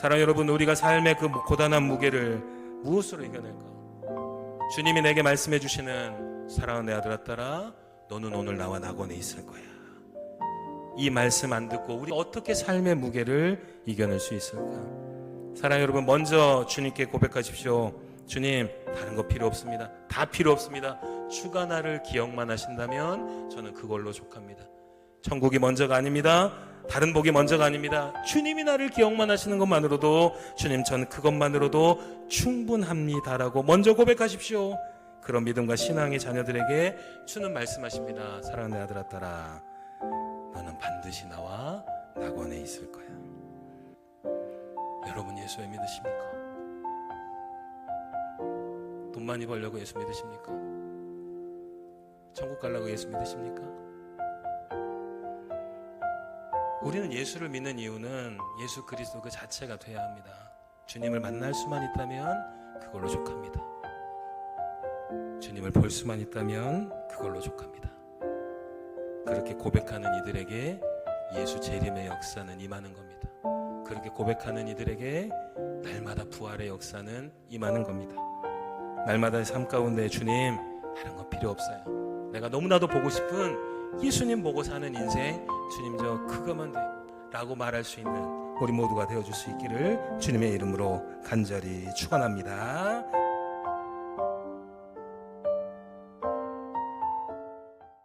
사랑 여러분, 우리가 삶의 그 고단한 무게를 무엇으로 이겨낼까? 주님이 내게 말씀해 주시는 사랑하는 내 아들아 딸아, 너는 오늘 나와 낙원에 있을 거야. 이 말씀 안 듣고 우리 어떻게 삶의 무게를 이겨낼 수 있을까? 사랑 여러분, 먼저 주님께 고백하십시오. 주님, 다른 거 필요 없습니다. 다 필요 없습니다. 주가 나를 기억만 하신다면 저는 그걸로 족합니다. 천국이 먼저가 아닙니다. 다른 복이 먼저가 아닙니다. 주님이 나를 기억만 하시는 것만으로도 주님 전 그것만으로도 충분합니다라고 먼저 고백하십시오. 그런 믿음과 신앙의 자녀들에게 주는 말씀하십니다. 사랑하는 내 아들아 딸아 너는 반드시 나와 낙원에 있을 거야. 여러분 예수 왜 믿으십니까? 돈 많이 벌려고 예수 믿으십니까? 천국 가려고 예수 믿으십니까? 우리는 예수를 믿는 이유는 예수 그리스도 그 자체가 돼야 합니다. 주님을 만날 수만 있다면 그걸로 족합니다. 주님을 볼 수만 있다면 그걸로 족합니다. 그렇게 고백하는 이들에게 예수 재림의 역사는 임하는 겁니다. 그렇게 고백하는 이들에게 날마다 부활의 역사는 임하는 겁니다. 날마다의 삶 가운데 주님 다른 거 필요 없어요. 내가 너무나도 보고 싶은 예수님 보고 사는 인생 주님 저 그거만 돼 라고 말할 수 있는 우리 모두가 되어줄 수 있기를 주님의 이름으로 간절히 축원합니다.